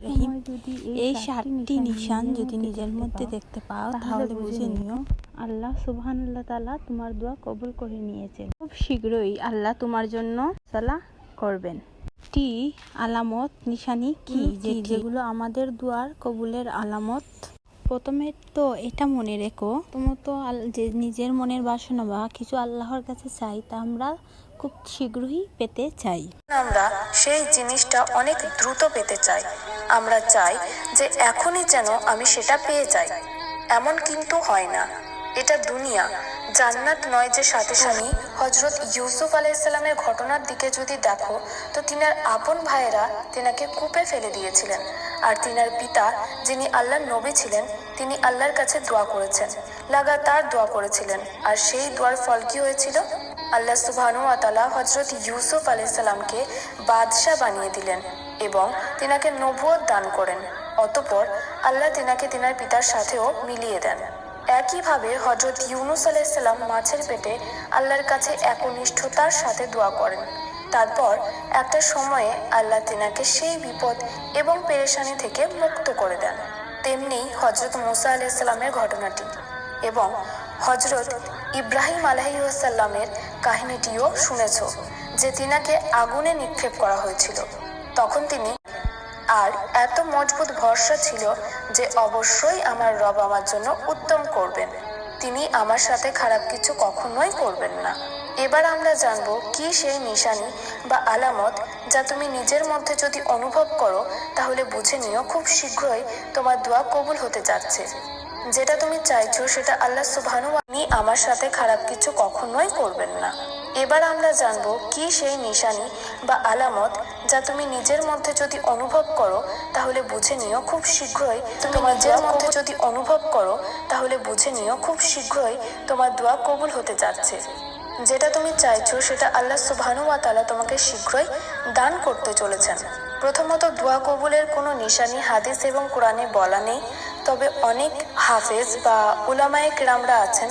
রহিম এই সাতটি নিশান যদি নিজের মধ্যে দেখতে পাও তাহলে বুঝে নিও আল্লাহ সুবহানাল্লাহ তাআলা তোমার দোয়া কবুল করে নিয়েছেন। খুব শীঘ্রই আল্লাহ তোমার জন্য সালা করবেন। টি আলামত নিশানি কি? যেগুলো আমাদের দুয়ার কবুলের আলামত? প্রথমে তো এটা মনে রেখো, তোমার তো যে নিজের মনের বাসনা বা কিছু আল্লাহর কাছে চাই, তা আমরা খুব শীঘ্রই পেতে চাই। আমরা সেই জিনিসটা অনেক দ্রুত পেতে চাই। আমরা চাই যে এখনই যেন আমি সেটা পেয়ে যাই। এমন কিন্তু হয় না। এটা দুনিয়া। জান্নাত নয় যে সাথে সাথে হজরত ইউসুফ আলাইসাল্লামের ঘটনার দিকে যদি দেখো, তো তিনার আপন ভাইয়েরা তিনাকে কূপে ফেলে দিয়েছিলেন। আর তিনার পিতা, যিনি আল্লাহর নবী ছিলেন, তিনি আল্লাহর কাছে দোয়া করেছেন। লাগাতার দোয়া করেছিলেন। আর সেই দোয়ার ফল কি হয়েছিল? আল্লাহ সুবহানু আতালা হজরত ইউসুফ আলাইসাল্লামকে বাদশাহ বানিয়ে দিলেন এবং তিনাকে নবুয়ত দান করেন। অতপর আল্লাহ তিনাকে তিনার পিতার সাথেও মিলিয়ে দেন। একইভাবে হজরত ইউনুস আলাইসাল্লাম মাছের পেটে আল্লাহর কাছে একনিষ্ঠতার সাথে দোয়া করেন। তারপর একটা সময়ে আল্লাহ তিনাকে সেই বিপদ এবং পেরেশানি থেকে মুক্ত করে দেন। তেমনি হজরত মুসা আলাইসাল্লামের ঘটনাটি এবং হজরত ইব্রাহিম আলহিউসাল্লামের কাহিনীটিও শুনেছ, যে তিনাকে আগুনে নিক্ষেপ করা হয়েছিল। তখন তিনি আর এত মজবুত ভরসা ছিল যে অবশ্যই আমার রব আমার জন্য উত্তম করবেন। তিনি আমার সাথে খারাপ কিছু কখনোই করবেন না। এবার আমরা জানব কি সেই নিশানি বা আলামত যা তুমি নিজের মধ্যে যদি অনুভব করো, তাহলে বুঝে নিও খুব শীঘ্রই তোমার দোয়া কবুল হতে যাচ্ছে। যেটা তুমি চাইছো সেটা আল্লাহ সুবহানু আমার সাথে খারাপ কিছু কখনোই করবেন না। এবার আমরা জানব কি সেই নিশানি বা আলামত যা তুমি নিজের মধ্যে যদি অনুভব করো তাহলে বুঝে নিও খুব শীঘ্রই তুমি নিজের মধ্যে যদি অনুভব করো তাহলে বুঝে নিও খুব শীঘ্রই তোমার দোয়া কবুল হতে যাচ্ছে। যেটা তুমি চাইছো সেটা আল্লাহ সুবহানু ওয়া তাআলা তোমাকে শীঘ্রই দান করতে চলেছেন। প্রথমত দোয়া কবুলের কোনো নিশানি হাদিস এবং কোরআনে বলা নেই। তবে অনেক হাফেজ বা উলামায়ে কেরামরা আছেন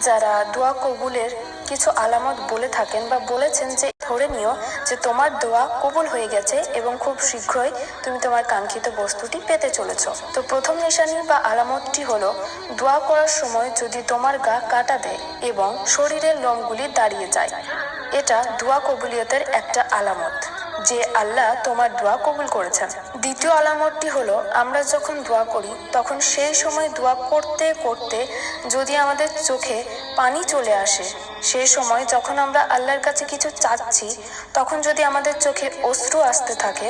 যারা দোয়া কবুলের কিছু আলামত বলে থাকেন বা বলেছেন যে, ধরে নিও যে তোমার দোয়া কবুল হয়ে গেছে এবং খুব শীঘ্রই তুমি তোমার কাঙ্ক্ষিত বস্তুটি পেতে চলেছ। তো প্রথম নিশানি বা আলামতটি হলো, দোয়া করার সময় যদি তোমার গা কাটা দেয় এবং শরীরের লোমগুলি দাঁড়িয়ে যায়। এটা দোয়া কবুলিয়তের একটা আলামত, যে আল্লাহ তোমার দোয়া কবুল করেছেন। দ্বিতীয় আলামতটি হলো, আমরা যখন দোয়া করি, তখন সেই সময় দোয়া করতে করতে যদি আমাদের চোখে পানি চলে আসে সেই সময় যখন আমরা আল্লাহর কাছে কিছু চাচ্ছি, তখন যদি আমাদের চোখে অশ্রু আসতে থাকে,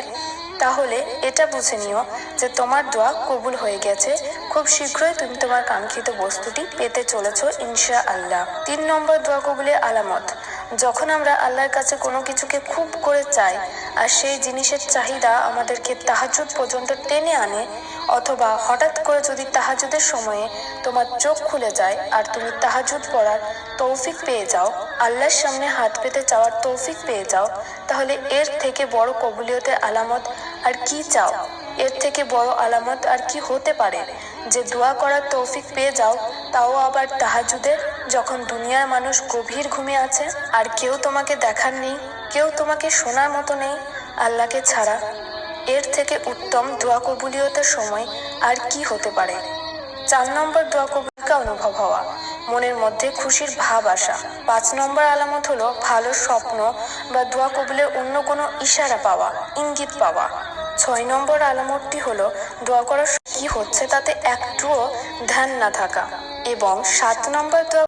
তাহলে এটা বুঝে নিও যে তোমার দোয়া কবুল হয়ে গেছে। খুব শীঘ্রই তুমি তোমার কাঙ্ক্ষিত বস্তুটি পেতে চলেছ ইনশা আল্লাহ তিন নম্বর দোয়া কবুলের আলামত। যখন আমরা আল্লাহর কাছে কোনো কিছুকে খুব করে চাই, আর সেই জিনিসের চাহিদা আমাদেরকে তাহাজুদ পর্যন্ত টেনে আনে, অথবা হঠাৎ করে যদি তাহাজুদের সময়ে তোমার চোখ খুলে যায়, আর তুমি তাহাজুদ পড়ার তৌফিক পেয়ে যাও, আল্লাহর সামনে হাত পেতে চাওয়ার তৌফিক পেয়ে যাও, তাহলে এর থেকে বড় কবুলিয়তের আলামত আর কি চাও? এর থেকে বড় আলামত আর কি হতে পারে? যে দোয়া করার তৌফিক পেয়ে যাও, তাও আবার তাহাজুদে যখন দুনিয়ার মানুষ গভীর ঘুমে আছে, আর কেউ তোমাকে দেখার নেই, কেউ তোমাকে শোনার মতো নেই, আল্লাহকে ছাড়া, এর থেকে উত্তম দোয়া কবুলিয়তের সময় আর কি হতে পারে? চার নম্বর দোয়া কবুলকা অনুভব হওয়া। মনের মধ্যে খুশির ভাব আসা। পাঁচ নম্বর আলামত হলো ভালো স্বপ্ন বা দোয়া কবুলের অন্য কোনো ইশারা পাওয়া, ইঙ্গিত পাওয়া। ছয় নম্বর আলামতটি হলো দোয়া করার কি হচ্ছে তাতে একটুও ধ্যান না থাকা। এবং সাত নম্বর দোয়া